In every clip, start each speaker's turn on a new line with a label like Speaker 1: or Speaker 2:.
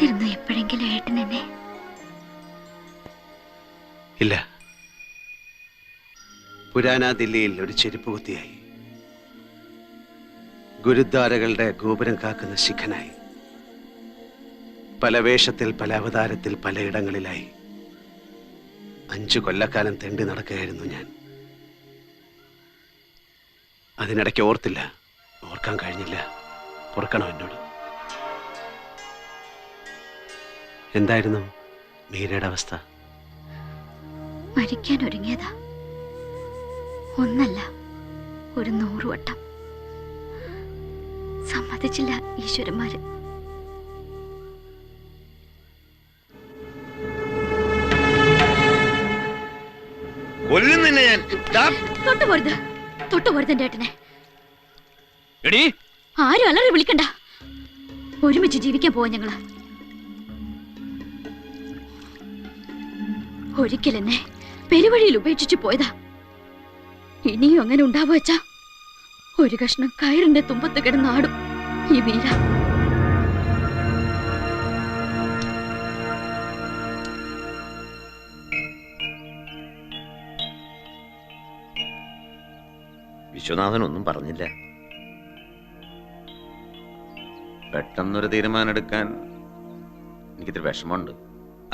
Speaker 1: കാത്തിരുന്നു എപ്പോഴെങ്കിലും ഏട്ടൻ എന്നെ?
Speaker 2: ഇല്ല. പുരാന ദില്ലിയിൽ ഒരു ചെരുപ്പ് കുത്തിയായി ഗുരുദ്വാരകളുടെ ഗോപുരം കാക്കുന്ന ശിഖനായി. പല വേഷത്തിൽ പല അവതാരത്തിൽ പലയിടങ്ങളിലായി. അഞ്ചു കൊല്ലക്കാലം തെണ്ടി നടക്കുകയായിരുന്നു ഞാൻ. അതിനിടയ്ക്ക് ഓർത്തില്ല. ഓർക്കാൻ കഴിഞ്ഞില്ല. ഓർക്കണം എന്നോട്? എന്തായിരുന്നു മീരയുടെ അവസ്ഥ?
Speaker 1: മരിക്കാൻ ഒരുങ്ങിയതാ. ഒന്നല്ല ഒരു നൂറ് വട്ടം സമ്മതിച്ചില്ല ഈശ്വരന്മാര്.
Speaker 3: കൊല്ലും നിന്നെ ഞാൻ. ദാ,
Speaker 1: തൊട്ടുപോരുത്. തൊട്ടുപോരുത് എന്റെ ഏട്ടനെ.
Speaker 4: എടീ.
Speaker 1: ആരും അലറി വിളിക്കണ്ട. ഒരുമിച്ച് ജീവിക്കാൻ പോവാ ഞങ്ങൾ. ഒരിക്കൽ എന്നെ പെരുവഴിയിൽ ഉപേക്ഷിച്ചു പോയതാ. ഇനിയും അങ്ങനെ ഉണ്ടാവു വെച്ചാ ഒരു കഷ്ണം കയറിന്റെ തുമ്പത്ത് കിടന്നാടും ഈ വീര.
Speaker 3: വിശ്വനാഥൻ ഒന്നും പറഞ്ഞില്ല. പെട്ടെന്നൊരു തീരുമാനം എടുക്കാൻ എനിക്കിത്തിരി വിഷമമുണ്ട്.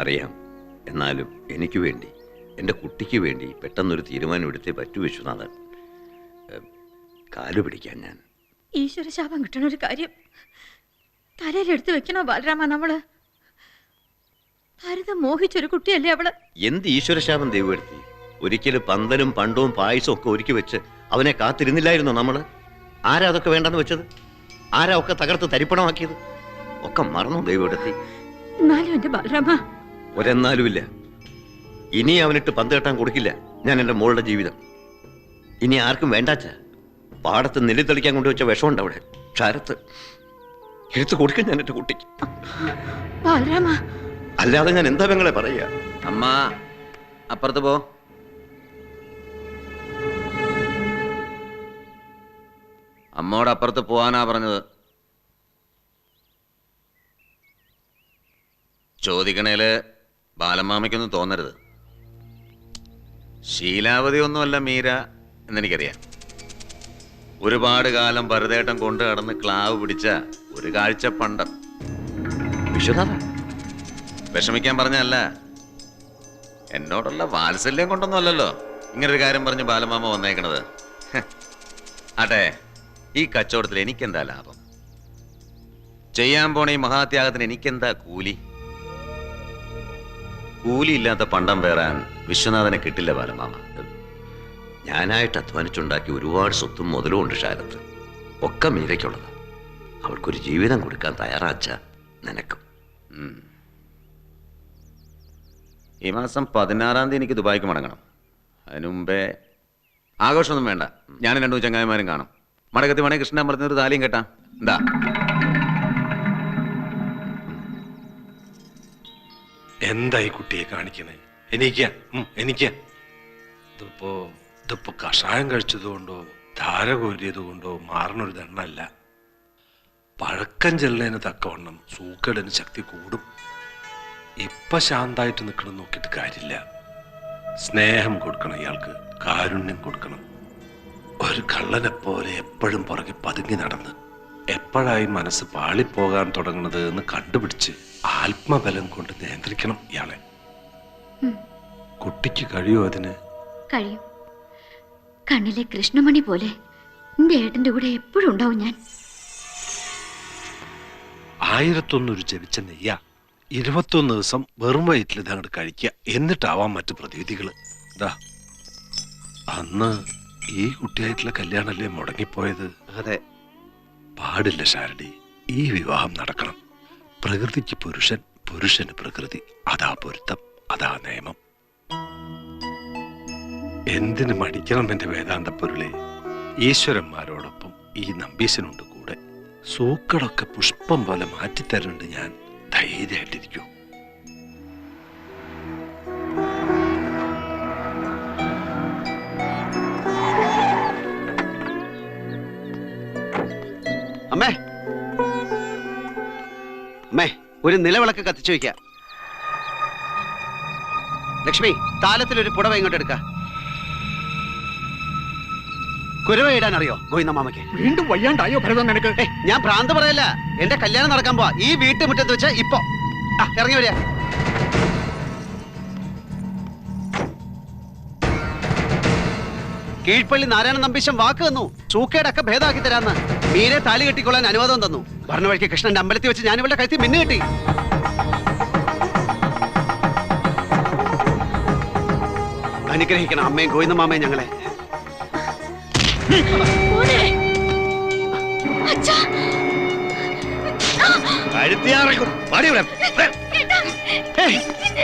Speaker 3: അറിയാം. എന്നാലും എനിക്ക് വേണ്ടി എന്റെ കുട്ടിക്ക് വേണ്ടി പെട്ടെന്നൊരു തീരുമാനം എടുത്തേ പറ്റൂ വിശ്വനാഥൻ. കാലു പിടിക്കാൻ ഞാൻ.
Speaker 5: ഈശ്വര ശാപം കിട്ടണ ഒരു കാര്യം തലയിലെടുത്ത് വെക്കണോ ബാലരാമ നമ്മൾ? ഭാരതം മോഹിച്ചൊരു കുട്ടിയല്ലേ അവൾ?
Speaker 3: എന്ത് ഈശ്വരശാപം ദൈവപ്പെടുത്തി ഒരിക്കലും പന്തലും പണ്ടവും പായസവും ഒക്കെ ഒരുക്കി വെച്ച് അവനെ കാത്തിരുന്നില്ലായിരുന്നോ നമ്മൾ? ആരാ അതൊക്കെ വേണ്ടെന്ന് വെച്ചത്? ആരാ ഒക്കെ തകർത്ത് തരിപ്പണമാക്കിയത്? ഒക്കെ മറന്നു ദൈവപ്പെടുത്തി
Speaker 5: എന്നാലും എന്റെ ബാലരാമ
Speaker 3: ഒരെന്നാലുമില്ല. ഇനി അവനിട്ട് പന്ത് കെട്ടാൻ കൊടുക്കില്ല. ഞാൻ എന്റെ മോളുടെ ജീവിതം. ഇനി ആർക്കും വേണ്ടാച്ച. പാടത്ത് നെല്ലി തെളിക്കാൻ കൊണ്ടുവച്ച വിഷമുണ്ട് അവിടെ. ക്ഷാരത്ത്. എടുത്ത് കൊടുക്കും ഞാൻ എന്റെ കുട്ടിക്ക്.
Speaker 5: ബാലരാമ.
Speaker 3: അല്ലാതെ ഞാൻ എന്താ പെങ്ങളെ പറയുക?
Speaker 4: അമ്മ അപ്പുറത്ത് പോ. അമ്മോട് അപ്പുറത്ത് പോവാനാ പറഞ്ഞത്. ചോദിക്കണേൽ ബാലമാമയ്ക്കൊന്നും തോന്നരുത്. ശീലാവതി ഒന്നുമല്ല മീര എന്നെനിക്കറിയാം. ഒരുപാട് കാലം ഭരതേട്ടം കൊണ്ടു കടന്ന് ക്ലാവ് പിടിച്ച ഒരു കാഴ്ച പണ്ടം
Speaker 3: വിശ്വനാഥ
Speaker 4: വിഷമിക്കാൻ പറഞ്ഞല്ല. എന്നോടുള്ള വാത്സല്യം കൊണ്ടൊന്നും അല്ലല്ലോ ഇങ്ങനൊരു കാര്യം പറഞ്ഞ് ബാലമാമ വന്നേക്കണത്. അട്ടെ ഈ കച്ചവടത്തിൽ എനിക്കെന്താ ലാഭം? ചെയ്യാൻ പോണ ഈ മഹാത്യാഗത്തിന് എനിക്കെന്താ കൂലി? കൂലി ഇല്ലാത്ത പണ്ടം വേറാൻ വിശ്വനാഥനെ കിട്ടില്ല ബാലമാമ.
Speaker 3: ഞാനായിട്ട് അധ്വാനിച്ചുണ്ടാക്കി ഒരുപാട് സ്വത്തും മുതലും ഉണ്ട് ശാരത്ത് ഒക്കെ മീരയ്ക്കുള്ളതാ. അവൾക്കൊരു ജീവിതം കൊടുക്കാൻ തയ്യാറാച്ച നിനക്കും.
Speaker 4: ഈ മാസം പതിനാറാം തീയതി എനിക്ക് ദുബായിക്ക് മടങ്ങണം. അതിനു മുമ്പേ ആഘോഷമൊന്നും വേണ്ട. ഞാനും രണ്ടു ചങ്ങായിമാരും കാണും. മടക്കത്തി വേണേ കൃഷ്ണൻ പറഞ്ഞൊരു താലിയും കേട്ടാ. എന്താ
Speaker 6: എന്താ ഈ കുട്ടിയെ കാണിക്കണേ എനിക്ക്. എനിക്ക്. ഇതിപ്പോ ഇതിപ്പോ കഷായം കഴിച്ചതുകൊണ്ടോ ധാര കോരിയത് കൊണ്ടോ മാറണൊരു ദണ്ണല്ല പഴക്കം ചെല്ലതിന് തക്കവണ്ണം സൂക്കേടിന് ശക്തി കൂടും. ഇപ്പൊ ശാന്തായിട്ട് നിൽക്കണം നോക്കിയിട്ട് കാര്യമില്ല. സ്നേഹം കൊടുക്കണം ഇയാൾക്ക് കാരുണ്യം കൊടുക്കണം. ഒരു കള്ളനെ പോലെ എപ്പോഴും പുറകെ പതുങ്ങി നടന്ന് എപ്പോഴായി മനസ്സ് പാളിപ്പോകാൻ തുടങ്ങുന്നത് എന്ന് കണ്ടുപിടിച്ച് ആത്മബലം കൊണ്ട് നിയന്ത്രിക്കണം ഇയാളെ. കുട്ടിക്ക് കഴിയോ അതിന്?
Speaker 1: കഴിയും. കണ്ണിലെ കൃഷ്ണമണി പോലെ എന്റെ ഏട്ടന്റെ കൂടെ എപ്പോഴും ഉണ്ടാവും ഞാൻ.
Speaker 6: ആയിരത്തൊന്നൊരു ജപിച്ച നെയ്യ. ഇരുപത്തൊന്ന് ദിവസം വെറും വയറ്റിൽ ഇത് അങ്ങോട്ട് കഴിക്കുക. എന്നിട്ടാവാം മറ്റു പ്രതിവിധികൾ ഇതാ അന്ന് ഈ കുട്ടിയായിട്ടുള്ള കല്യാണല്ലേ മുടങ്ങിപ്പോയത്?
Speaker 2: അതെ.
Speaker 6: പാടില്ല ശാരടി ഈ വിവാഹം നടക്കണം. പ്രകൃതിക്ക് പുരുഷൻ പുരുഷന് പ്രകൃതി. അതാ പൊരുത്തം അതാ നിയമം. എന്തിനു മടിക്കണം എന്റെ വേദാന്ത പൊരുളെ ഈശ്വരന്മാരോടൊപ്പം ഈ നമ്പീശനുണ്ട് കൂടെ. സൂക്കളൊക്കെ പുഷ്പം പോലെ മാറ്റിത്തരുന്നുണ്ട് ഞാൻ. ധൈര്യമായിട്ടിരിക്കൂ.
Speaker 2: അമ്മേ. അമ്മേ ഒരു നിലവിളക്ക് കത്തിച്ചു വയ്ക്ക ലക്ഷ്മി താലത്തിൽ ഒരു പുടവ ഇങ്ങോട്ട് എടുക്ക. കുരവ ഇടാൻ അറിയോ ഗോവിന്ദ മാമയ്ക്ക്
Speaker 7: വീണ്ടും വയ്യാണ്ടായോ ഭരതം നിനക്ക്?
Speaker 2: ഏയ്, ഞാൻ ഭ്രാന്ത് പറയല്ല. എന്റെ കല്യാണം നടക്കാൻ പോവാ. ഈ വീട്ടുമുറ്റത്ത് വെച്ച് ഇപ്പൊ. ആ ഇറങ്ങി വരിക. കീഴ്പള്ളി നാരായണൻ നമ്പീശൻ വാക്ക് തന്നു. സൂക്കേടൊക്കെ ഭേദമാക്കി തരാന്ന്. മീനെ താലി കെട്ടിക്കൊള്ളാൻ അനുവാദം തന്നു. പറഞ്ഞ വഴിക്ക് കൃഷ്ണന്റെ അമ്പലത്തിൽ വെച്ച് ഞാൻ ഇവളുടെ കഴുത്തി മിന്നു കെട്ടി. അനുഗ്രഹിക്കണം അമ്മയും ഗോവിന്ദ മാമയും ഞങ്ങളെ തൊട്ടുപോലെ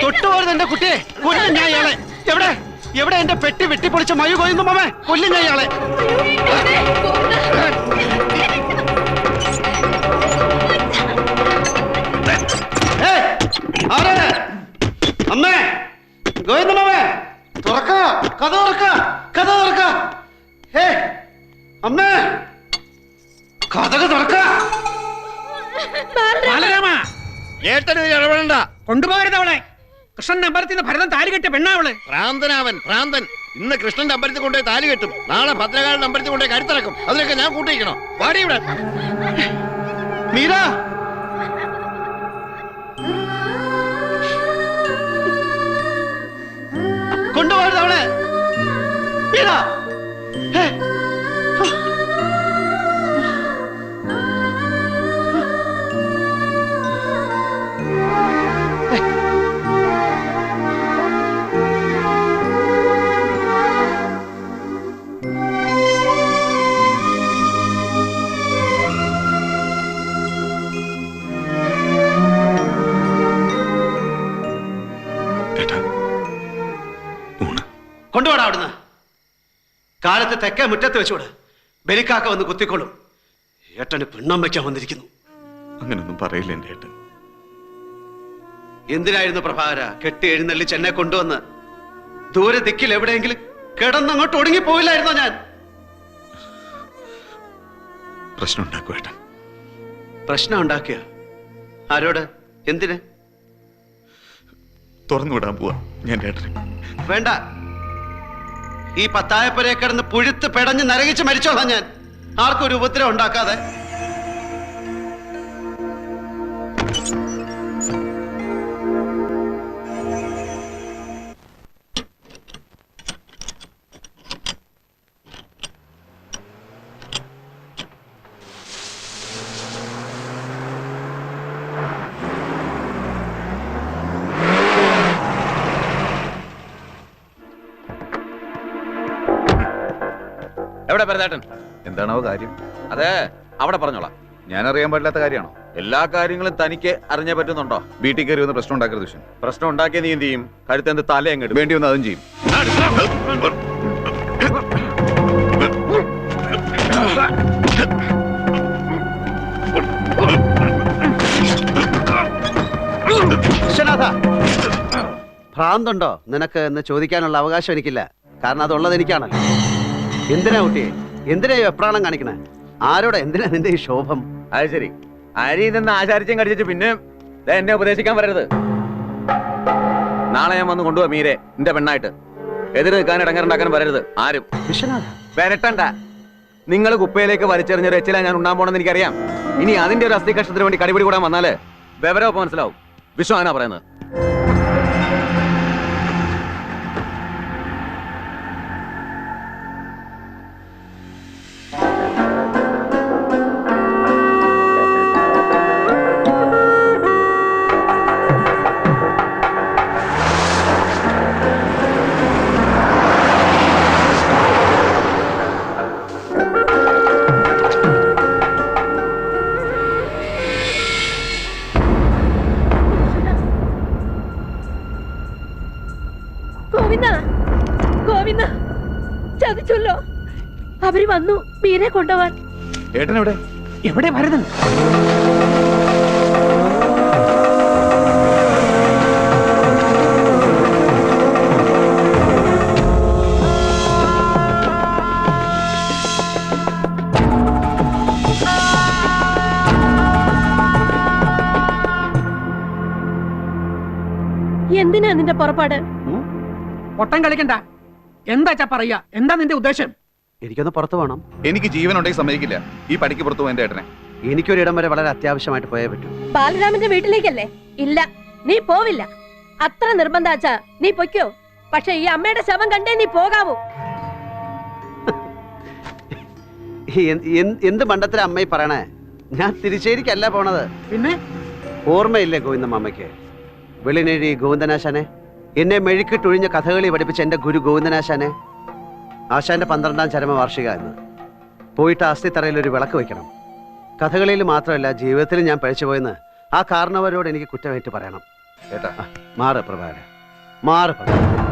Speaker 2: തൊട്ടുപോരുത് എന്റെ കുട്ടിയെ. കൊല്ലും ഞാൻ ഇയാളെ എവിടെ? എവിടെ എന്റെ പെട്ടി വെട്ടിപ്പൊളിച്ച മയു കൊയ്യുന്നു മമ്മേ കൊല്ലും ഞാൻ ഇയാളെ? അമ്മേ ഗോവിന്ദ മാമേ തുറക്ക കഥ തുറക്ക കഥ തുറക്ക. ഹേ അമ്മേ കഥക തുറക്ക.
Speaker 7: ബാലരാമ. ഏട്ടന് ഇടപെടണ്ട. കൊണ്ടുപോകരുത് അവളെ. കൃഷ്ണന്റെ അമ്പലത്തിൽ നിന്ന് ഭരതം താലി കെട്ടിയ പെണ്ണാവൾ
Speaker 4: ഭ്രാന്തനാവൻ ഭ്രാന്തൻ. ഇന്ന് കൃഷ്ണന്റെ അമ്പലത്തിൽ കൊണ്ടുപോയി താലി കെട്ടും. നാളെ ഭദ്രകാളിന്റെ അമ്പലത്തിൽ കൊണ്ടുപോയി കരുത്തിറക്കും അതിനൊക്കെ ഞാൻ കൂട്ടിയിരിക്കണോ. വാടി ഇവിടെ.
Speaker 2: മീര. കൊണ്ടുപോകരുത് അവളെ. മീര. കൊണ്ടുപോടാ അവിടുന്ന്. കാലത്ത് തെക്കേ മുറ്റത്ത് വെച്ചോട്. ബലിക്കാക്ക വന്ന് കുത്തിക്കൊള്ളും. ഏട്ടന് പെണ്ണം വയ്ക്കാൻ വന്നിരിക്കുന്നു.
Speaker 4: അങ്ങനൊന്നും പറയില്ല എന്റെ ഏട്ടൻ.
Speaker 2: എന്തിനായിരുന്നു പ്രഭാകര കെട്ടി എഴുന്നള്ളി എന്നെ കൊണ്ടുവന്ന്? ദൂരെ ദിക്കിൽ എവിടെയെങ്കിലും കിടന്നങ്ങോട്ട് ഒടുങ്ങി പോയില്ലായിരുന്നോ ഞാൻ?
Speaker 4: പ്രശ്നം ഉണ്ടാക്കും ഏട്ടൻ.
Speaker 2: പ്രശ്നം ഉണ്ടാക്കിയ? ആരോട്? എന്തിന്?
Speaker 4: തുറന്നുവിടാൻ പോവാ ഞാൻ ഏട്ടനെ.
Speaker 2: വേണ്ട. ഈ പത്തായപ്പരെ കിടന്ന് പുഴുത്ത് പെടഞ്ഞ് നരകിച്ച് മരിച്ചോളാം ഞാൻ. ആർക്കും ഒരു ഉപദ്രവം ഉണ്ടാക്കാതെ.
Speaker 4: എവിടെ ഭരതേട്ടൻ.
Speaker 3: എന്താണോ കാര്യം?
Speaker 4: അതെ അവിടെ പറഞ്ഞോളാം.
Speaker 3: ഞാൻ അറിയാൻ പാടില്ലാത്ത കാര്യമാണോ?
Speaker 4: എല്ലാ കാര്യങ്ങളും തനിക്ക് അറിഞ്ഞേ പറ്റുന്നുണ്ടോ?
Speaker 3: വീട്ടിൽ കയറി വന്ന് പ്രശ്നം ഉണ്ടാക്കരുത് ദുഷ്യൻ.
Speaker 4: പ്രശ്നം ഉണ്ടാക്കിയ നീ എന്ത് ചെയ്യും? കഴുത്തെന്ത് തല എങ്ങോട്ട്
Speaker 3: വേണ്ടി വന്ന് അതും ചെയ്യും.
Speaker 2: വിശ്വനാഥ ഭ്രാന്തുണ്ടോ? നിനക്ക് എന്ന് ചോദിക്കാനുള്ള അവകാശം എനിക്കില്ല. കാരണം അതുള്ളത് എനിക്കാണല്ലോ. എന്തിനാ കുട്ടിയെ എന്തിനാ വെപ്രാളം കാണിക്കണേ? ആരോടെ എന്തിനാ നിന്റെ ഈ ശോഭം
Speaker 4: അത് ശരി. അരി നിന്ന് ആചാരിച്ചും കടിച്ചിട്ട് പിന്നെ എന്നെ ഉപദേശിക്കാൻ വരരുത്. നാളെ ഞാൻ വന്ന് കൊണ്ടുപോവാ മീരെ എന്റെ പെണ്ണായിട്ട്. എതിര് നിൽക്കാൻ ഇടങ്ങറുണ്ടാക്കാൻ വരരുത് ആരും. വരട്ടണ്ട. നിങ്ങൾ കുപ്പയിലേക്ക് വലിച്ചെറിഞ്ഞ ഒരു എച്ചില ഞാൻ ഉണ്ടാൻ പോണെന്ന് എനിക്കറിയാം. ഇനി അതിന്റെ ഒരു അസ്ഥി കഷ്ടത്തിന് വേണ്ടി കടിപിടി കൂടാൻ വന്നാൽ വിവരമൊക്കെ മനസ്സിലാവും. വിശ്വാനാ പറയുന്നത്.
Speaker 5: ഗോവിന്ദ ഗോവിന്ദ ചതിച്ചല്ലോ. അവർ വന്നു മീനെ കൊണ്ടുപോവാൻ.
Speaker 3: ഏട്ടൻ എവിടെ
Speaker 7: എവിടെ ഭരതൻ
Speaker 5: എന്തിനാ നിന്റെ പുറപ്പാട്?
Speaker 7: പൊട്ടം കളിക്കണ്ട. എന്താച്ചാ പറയാ എന്താ നിന്റെ ഉദ്ദേശം?
Speaker 2: എനിക്കൊന്ന് പുറത്തു പോകണം
Speaker 8: എനിക്ക് ജീവൻ ഉണ്ടെങ്കിൽ സമ്മതിക്കില്ല. ഈ പടിക്ക് പുറത്തു എന്റെ ഏട്ടനെ.
Speaker 2: എനിക്കൊരിടം വരെ വളരെ അത്യാവശ്യമായിട്ട് പോയേ പറ്റൂ.
Speaker 5: ബാലരാമന്റെ വീട്ടിലേക്കല്ലേ? ഇല്ല. നീ പോവില്ല. അത്ര നിർബന്ധാച്ചാ നീ പൊയ്ക്കോ. പക്ഷെ ഈ അമ്മയുടെ ശവം കണ്ടേ നീ പോകാവൂ.
Speaker 2: എന്ത് മണ്ടത്തില അമ്മയെ പറയണേ? ഞാൻ തിരിച്ചേരിക്കല്ല പോണത്.
Speaker 7: പിന്നെ?
Speaker 2: ഓർമ്മയില്ലേ ഗോവിന്ദമ്മയ്ക്ക് വെളിനേഴി ഗോവിന്ദനാശാനെ? എന്നെ മെഴുക്കിട്ടൊഴിഞ്ഞ കഥകളി പഠിപ്പിച്ച എന്റെ ഗുരു ഗോവിന്ദനാശാനെ ആശാന്റെ പന്ത്രണ്ടാം ചരമ വാർഷിക എന്ന് പോയിട്ട് അസ്ഥിത്തറയിൽ ഒരു വിളക്ക് വെക്കണം കഥകളിയിൽ മാത്രമല്ല ജീവിതത്തിൽ ഞാൻ പഴിച്ചുപോയെന്ന് ആ കാരണവരോട് എനിക്ക് കുറ്റമായിട്ട് പറയണം.
Speaker 8: ഏട്ടാ.
Speaker 2: ആ, മാറ് പ്രഭാര മാറ് പ്രഭാര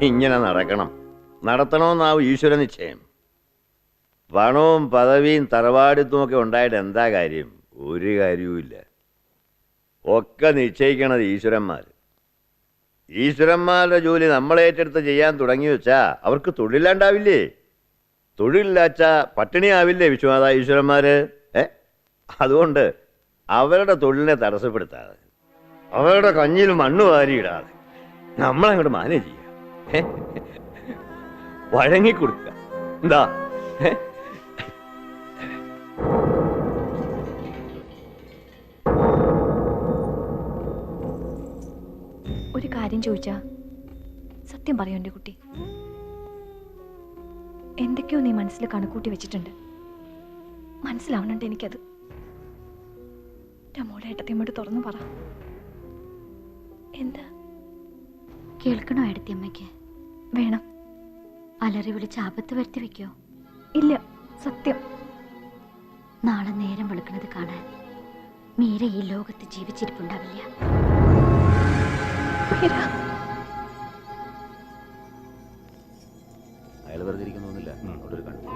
Speaker 3: ഇങ്ങനെ നടക്കണം. നടത്തണമെന്നാവും ഈശ്വര നിശ്ചയം. പണവും പദവിയും തറവാടിത്തും ഒക്കെ ഉണ്ടായിട്ട് എന്താ കാര്യം? ഒരു കാര്യവുമില്ല. ഒക്കെ നിശ്ചയിക്കണത് ഈശ്വരന്മാർ ഈശ്വരന്മാരുടെ ജോലി നമ്മളേറ്റെടുത്ത് ചെയ്യാൻ തുടങ്ങി വെച്ചാ അവർക്ക് തൊഴിലില്ലാണ്ടാവില്ലേ? തൊഴിലില്ലാച്ചാ പട്ടിണിയാവില്ലേ വിശ്വനാഥ ഈശ്വരന്മാർ ഏ? അതുകൊണ്ട് അവരുടെ തൊഴിലിനെ തടസ്സപ്പെടുത്താതെ അവരുടെ കഞ്ഞിൽ മണ്ണ് വാരിയിടാതെ നമ്മളങ്ങോട്ട് മാനേജ് ചെയ്യാം. ഏ? കൊടുക്ക എന്താ
Speaker 9: ഒരു കാര്യം ചോദിച്ചാ? സത്യം പറയൂ എന്റെ കുട്ടി. എന്തൊക്കെയോ നീ മനസ്സിൽ കണക്കൂട്ടി വെച്ചിട്ടുണ്ട്. മനസ്സിലാവണുണ്ട് എനിക്കത്. എന്റെ മോളെ ഏട്ടത്തിയമ്മയോട് തുറന്നു പറ. എന്താ?
Speaker 1: കേൾക്കണോ ഏട്ടത്തിയമ്മയ്ക്ക്?
Speaker 9: വേണം.
Speaker 1: അലറി വിളിച്ച് ആപത്ത് വരുത്തി വെക്കോ?
Speaker 9: ഇല്ല സത്യം.
Speaker 1: നാളെ നേരം വെളുക്കുന്നത് കാണാൻ മീര ഈ ലോകത്ത് ജീവിച്ചിരിപ്പുണ്ടാവില്ല.
Speaker 9: മീര,
Speaker 3: അയാൾ വെറുതെ ഇരിക്കുന്നൊന്നുമില്ല അവിടെ ഒരു കണ്ണ്.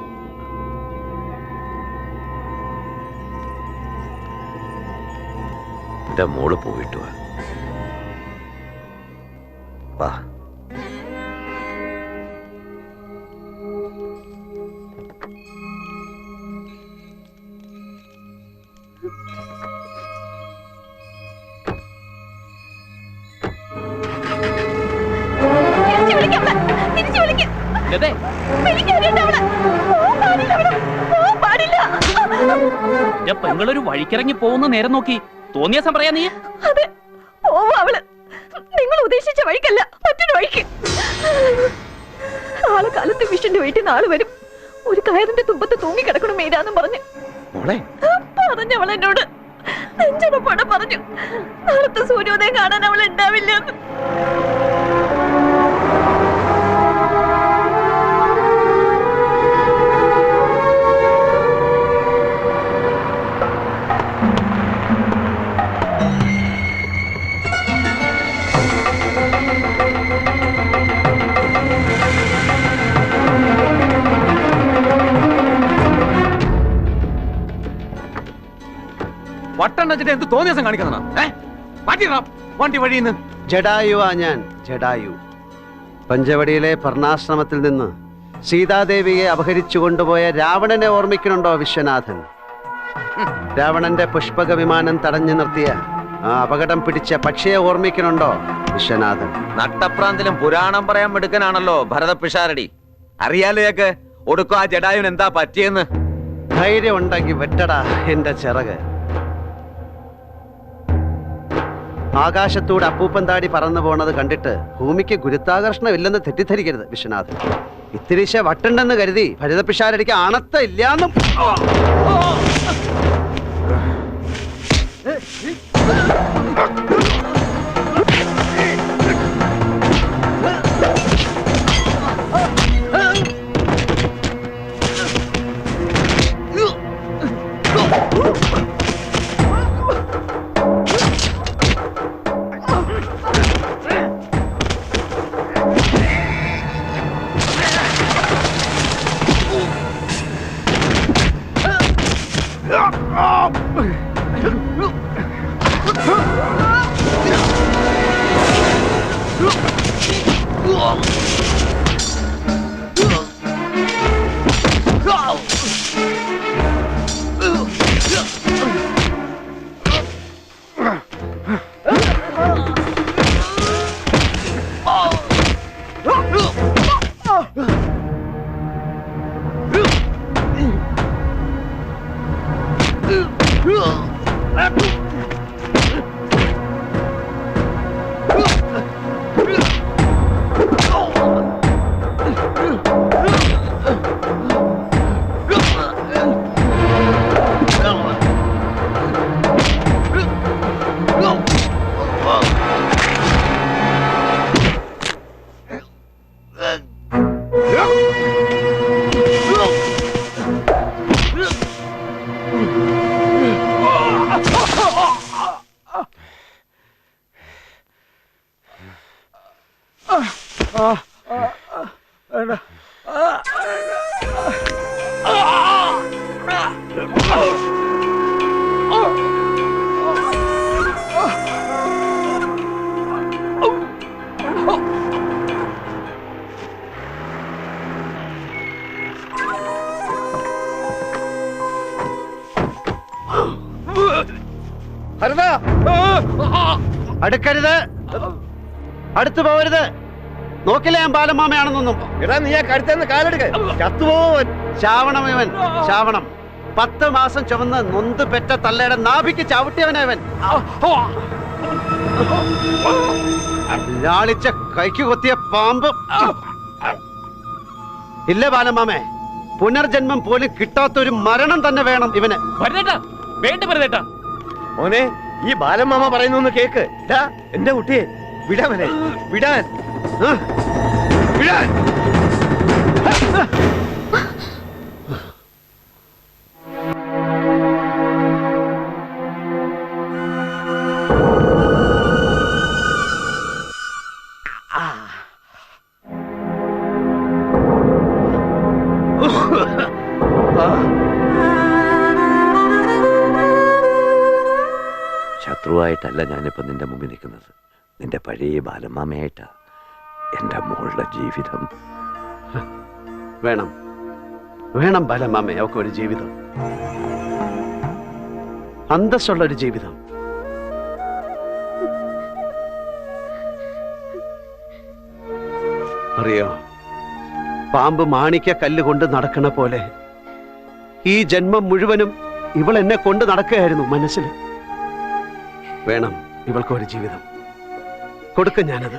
Speaker 3: എന്റെ മോൾ പോയിട്ട് വാ വാ.
Speaker 10: പെങ്ങളൊരു വഴിക്കിറങ്ങി പോകുന്ന നേരം നോക്കി. തോന്നിയ പറയാ നീ?
Speaker 5: അതെ അവൾ. നിങ്ങൾ ഉദ്ദേശിച്ച വഴിക്കല്ല മറ്റൊരു വഴിക്ക്. നാളെ കാലത്ത് വിഷന്റെ വീട്ടിൽ നാളെ വരും. ഒരു കയറിന്റെ തുമ്പത്ത് തൂങ്ങിക്കിടക്കണം മേരാന്നും പറഞ്ഞ്.
Speaker 7: വെച്ചിട്ട് എന്ത് തോന്നിയ ദിവസം കാണിക്കുന്നതാ? വണ്ടി വഴിയിൽ നിന്ന്
Speaker 2: ജഡായുവാ ഞാൻ ജഡായു. പഞ്ചവടിയിലെ പർണാശ്രമത്തിൽ നിന്ന് സീതാദേവിയെ അപഹരിച്ചു കൊണ്ടുപോയ രാവണനെ ഓർമ്മിക്കണുണ്ടോ വിശ്വനാഥൻ? രാവണന്റെ പുഷ്പക വിമാനം തടഞ്ഞു നിർത്തിയ ആ അപകടം പിടിച്ച പക്ഷിയെ ഓർമ്മിക്കണുണ്ടോ വിശ്വനാഥൻ?
Speaker 4: നട്ടപ്രാന്തിലും പുരാണം പറയാൻ മിടുക്കനാണല്ലോ ഭരത പിഷാരടി അറിയാലേക്ക് ഒടുക്കും ആ ജഡായുൻ എന്താ പറ്റിയെന്ന്?
Speaker 2: ധൈര്യം ഉണ്ടെങ്കിൽ വെട്ടടാ എന്റെ ചിറക്. ആകാശത്തൂടെ അപ്പൂപ്പൻ താടി പറന്നു പോണത് കണ്ടിട്ട് ഭൂമിക്ക് ഗുരുത്വാകർഷണമില്ലെന്ന് തെറ്റിദ്ധരിക്കരുത് വിശ്വനാഥ് ഇത്തിരിശ വട്ടുണ്ടെന്ന് കരുതി ഭരതപിഷാരടിക്ക് അണത്ത ഇല്ലാന്നും അടുക്കരുത്. അടുത്തു പോവരുത്. നോക്കില്ല ഞാൻ ബാലമാമയാണെന്നൊന്നും?
Speaker 7: എടാ നീ ആ കഴുത്തേന്ന് കാലെടുക്ക. ചത്തുപോവൻ.
Speaker 2: ശാവണം ഇവൻ ശാവണം. പത്ത് മാസം ചുമന്ന് നൊന്ത് പെറ്റ തള്ളയുടെ നാഭിക്ക് ചവിട്ടിയവനവൻ ലാളിച്ച കൈക്ക് കൊത്തിയ പാമ്പ്. ഇല്ല ബാലമാമേ പുനർജന്മം പോലും കിട്ടാത്തൊരു മരണം തന്നെ വേണം ഇവന്.
Speaker 10: വേണ്ട ഭരതേട്ടാ
Speaker 7: മോനെ ഈ ബാലമാമ പറയുന്നു കേക്ക്. എന്റെ കുട്ടിയെ. വിടാൻ.
Speaker 2: ആ,
Speaker 7: വിടാൻ.
Speaker 3: പഴയ ബാലമാമയായിട്ടാ എന്റെ മോളുടെ ജീവിതം.
Speaker 2: വേണം. വേണം ബാലമാമേ അവൾക്ക് ഒരു ജീവിതം. അന്തസ്സുള്ള ഒരു ജീവിതം. അറിയോ? പാമ്പ് മാണിക്ക കല്ല് കൊണ്ട് നടക്കണ പോലെ ഈ ജന്മം മുഴുവനും ഇവൾ എന്നെ കൊണ്ട് നടക്കുകയായിരുന്നു മനസ്സിൽ. വേണം ഇവൾക്കൊരു ജീവിതം. കൊടുക്കും ഞാനത്.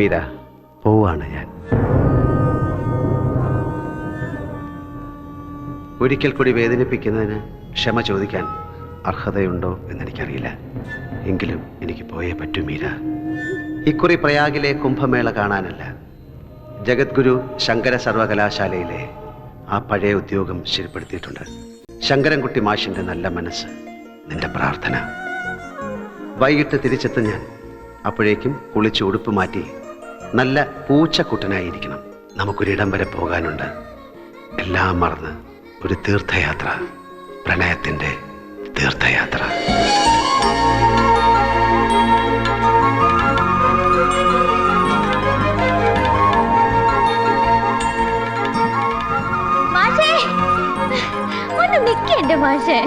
Speaker 2: മീര പോവാണ് ഞാൻ. ഒരിക്കൽ കൂടി വേദനിപ്പിക്കുന്നതിന് ക്ഷമ ചോദിക്കാൻ അർഹതയുണ്ടോ എന്നെനിക്കറിയില്ല. എങ്കിലും എനിക്ക് പോയേ പറ്റൂ മീര. ഇക്കുറി പ്രയാഗിലെ കുംഭമേള കാണാനല്ല. ജഗദ്ഗുരു ശങ്കര സർവകലാശാലയിലെ ആ പഴയ ഉദ്യോഗം ശരിപ്പെടുത്തിയിട്ടുണ്ട്. ശങ്കരൻകുട്ടി മാഷിന്റെ നല്ല മനസ്സ് നിന്റെ പ്രാർത്ഥന. വൈകിട്ട് തിരിച്ചെത്തും ഞാൻ. അപ്പോഴേക്കും കുളിച്ച് ഉടുപ്പ് മാറ്റി നല്ല പൂച്ചക്കുട്ടനായിരിക്കണം. നമുക്കൊരിടം വരെ പോകാനുണ്ട്. എല്ലാം മറന്ന് ഒരു തീർത്ഥയാത്ര. പ്രണയത്തിന്റെ തീർത്ഥയാത്ര.
Speaker 1: ഒന്ന് നിൽക്കണ്ടേ മാഷേ.